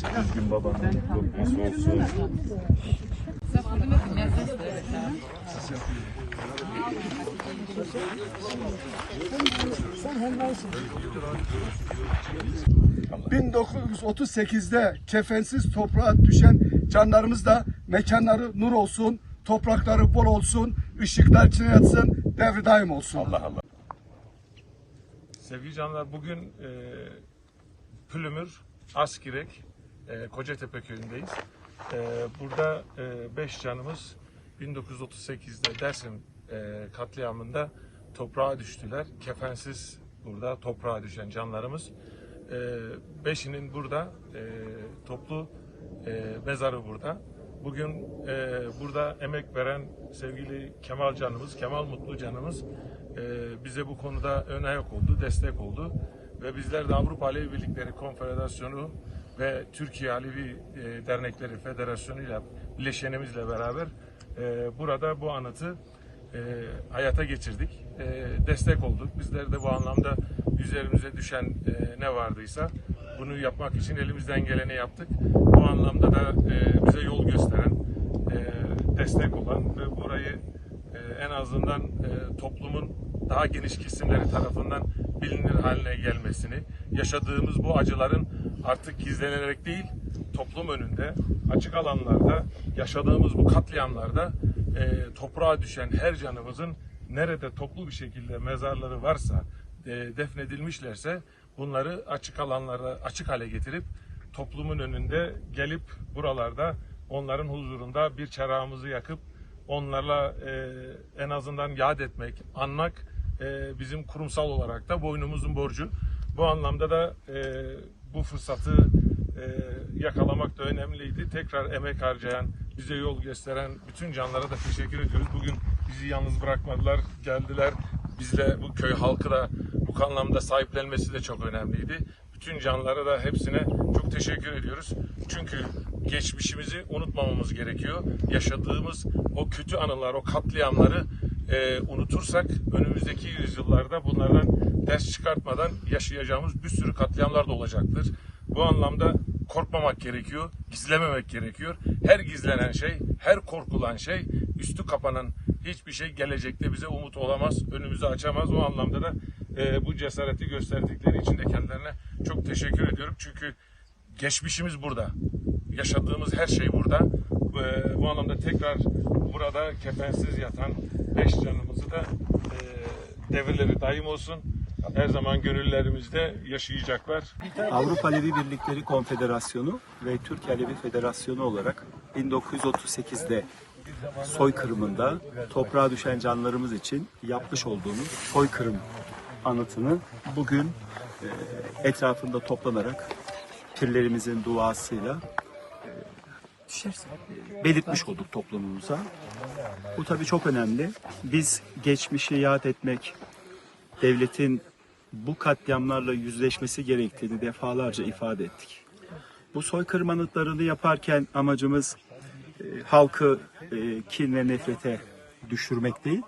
Düzgün babanın lokması olsun. Hı. 1938'de kefensiz toprağa düşen canlarımız da mekanları nur olsun, toprakları bol olsun, ışıklar içine yatsın, devri daim olsun. Allah Allah. Sevgili canlar bugün e, Pülümür, Askirek, e, Kocatepe köyündeyiz. E, burada 5 canımız 1938'de Dersim e, katliamında toprağa düştüler. Kefensiz burada toprağa düşen canlarımız. E, beşinin burada e, toplu e, mezarı burada. Bugün e, burada emek veren sevgili Kemal canımız, Kemal Mutlu canımız e, bize bu konuda ön ayak oldu, destek oldu. Ve bizler de Avrupa Alevi Birlikleri Konfederasyonu ve Türkiye Alevi e, Dernekleri Federasyonu ile bileşenimizle beraber e, burada bu anıtı e, hayata geçirdik. Destek olduk. Bizler de bu anlamda üzerimize düşen ne vardıysa bunu yapmak için elimizden geleni yaptık. Bu anlamda da bize yol gösteren, destek olan ve burayı en azından toplumun daha geniş kesimleri tarafından bilinir haline gelmesini, yaşadığımız bu acıların artık gizlenerek değil, toplum önünde, açık alanlarda, yaşadığımız bu katliamlarda e, toprağa düşen her canımızın nerede toplu bir şekilde mezarları varsa, e, defnedilmişlerse bunları açık alanlara açık hale getirip toplumun önünde gelip buralarda onların huzurunda bir çarağımızı yakıp onlarla e, en azından yad etmek, anmak e, bizim kurumsal olarak da boynumuzun borcu. Bu anlamda da e, bu fırsatı e, yakalamak da önemliydi. Tekrar emek harcayan, bize yol gösteren bütün canlara da teşekkür ediyoruz. Bugün bizi yalnız bırakmadılar, geldiler. Bizle bu köy halkı da bu anlamda sahiplenmesi de çok önemliydi. Bütün canlara da hepsine çok teşekkür ediyoruz. Çünkü geçmişimizi unutmamamız gerekiyor. Yaşadığımız o kötü anılar, o katliamları e, unutursak önümüzdeki yüzyıllarda bunlardan ders çıkartmadan yaşayacağımız bir sürü katliamlar da olacaktır. Bu anlamda korkmamak gerekiyor, gizlememek gerekiyor. Her gizlenen şey, her korkulan şey, üstü kapanan hiçbir şey gelecekte bize umut olamaz, önümüzü açamaz. O anlamda da e, bu cesareti gösterdikleri için de kendilerine çok teşekkür ediyorum. Çünkü geçmişimiz burada. Yaşadığımız her şey burada. E, bu anlamda tekrar burada kefensiz yatan beş canımızı da e, devirleri daim olsun. Her zaman gönüllerimizde yaşayacaklar. Avrupa Alevi Birlikleri Konfederasyonu ve Türkiye Alevi Federasyonu olarak 1938'de soykırımında toprağa düşen canlarımız için yapmış olduğumuz soykırım anıtını bugün e, etrafında toplanarak pirlerimizin duasıyla belirtmiş olduk toplumumuza. Bu tabii çok önemli. Biz geçmişi yad etmek, devletin bu katliamlarla yüzleşmesi gerektiğini defalarca ifade ettik. Bu soykırım anıtlarını yaparken amacımız e, halkı e, kin ve nefrete düşürmek değil,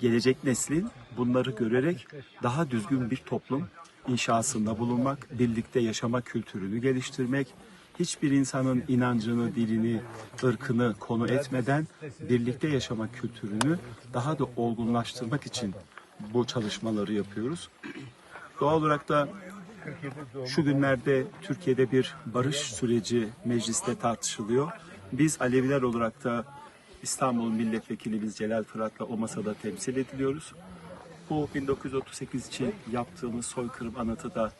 gelecek neslin bunları görerek daha düzgün bir toplum inşasında bulunmak, birlikte yaşama kültürünü geliştirmek, hiçbir insanın inancını, dilini, ırkını konu etmeden birlikte yaşama kültürünü daha da olgunlaştırmak için bu çalışmaları yapıyoruz. Doğal olarak da şu günlerde Türkiye'de bir barış süreci mecliste tartışılıyor. Biz Aleviler olarak da İstanbul Milletvekilimiz Celal Fırat'la o masada temsil ediliyoruz. Bu 1938 için yaptığımız soykırım anıtı da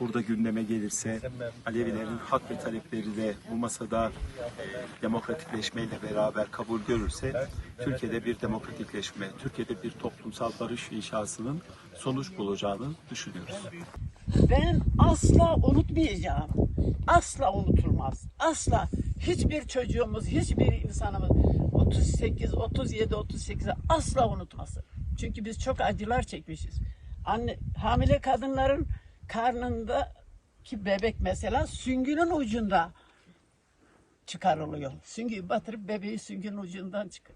burada gündeme gelirse, Alevilerin hak ve talepleri de bu masada e, demokratikleşmeyle beraber kabul görürse, Türkiye'de bir demokratikleşme, Türkiye'de bir toplumsal barış inşasının sonuç bulacağını düşünüyoruz. Ben asla unutmayacağım. Asla unutulmaz. Asla. Hiçbir çocuğumuz, hiçbir insanımız 38, 37, 38'e asla unutmasın. Çünkü biz çok acılar çekmişiz. Anne, hamile kadınların karnındaki bebek mesela süngünün ucunda çıkarılıyor. Süngüyü batırıp bebeği süngünün ucundan çık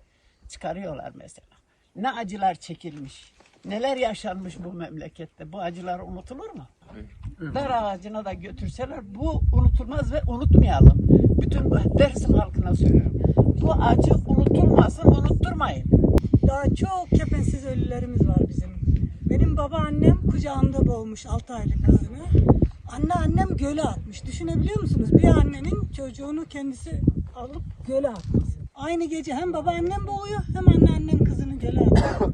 çıkarıyorlar mesela. Ne acılar çekilmiş. Neler yaşanmış bu memlekette. Bu acılar unutulur mu? dar ağacına da götürseler bu unutulmaz ve unutmayalım. Bütün Dersim halkına söylüyorum. Bu acı unutulmasın, unutturmayın. Daha çok kefensiz ölülerimiz var bizim. Benim babaannem kucağında boğmuş 6 aylık kızını. Anneannem göle atmış. Düşünebiliyor musunuz? Bir annenin çocuğunu kendisi alıp göle atması. Aynı gece hem babaannem boğuyor hem anneannem kızını göle atıyor.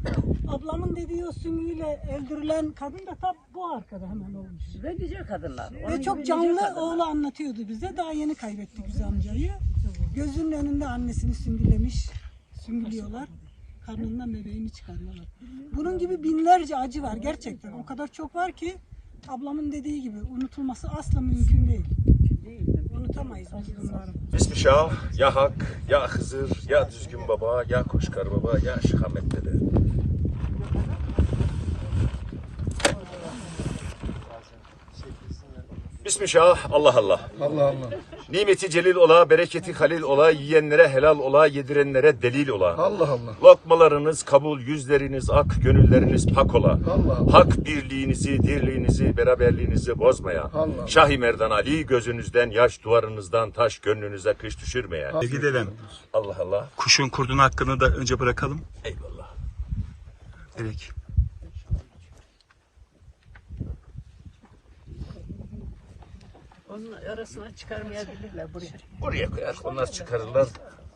Ablamın dediği o süngüyle öldürülen kadın da tam bu arkada hemen olmuş. Ve güzel kadınlar. Ve çok canlı oğlu anlatıyordu bize. Daha yeni kaybettik biz amcayı. Gözünün önünde annesini süngülemiş. Süngülüyorlar. Karnından bebeğini çıkarıyorlar. Bunun gibi binlerce acı var gerçekten. O kadar çok var ki ablamın dediği gibi unutulması asla mümkün değil. Unutamayız biz bunları. Bismillah, ya Hak, ya Hızır, ya Düzgün Baba, ya Koşkar Baba, ya Şıhamet Dede. Bismillah, Allah Allah. Allah Allah. Nimeti celil ola, bereketi halil ola, yiyenlere helal ola, yedirenlere delil ola. Allah Allah. Lokmalarınız kabul, yüzleriniz ak, gönülleriniz pak ola. Allah. Hak birliğinizi, dirliğinizi, beraberliğinizi bozmaya. Allah. Şahi Merdan Ali gözünüzden yaş, duvarınızdan taş, gönlünüze kış düşürmeye. Dedem, Allah Allah. kuşun kurdun hakkını da önce bırakalım. Eyvallah. Direkt. Onun arasına çıkarmayabilirler buraya. Buraya koyar, onlar çıkarırlar.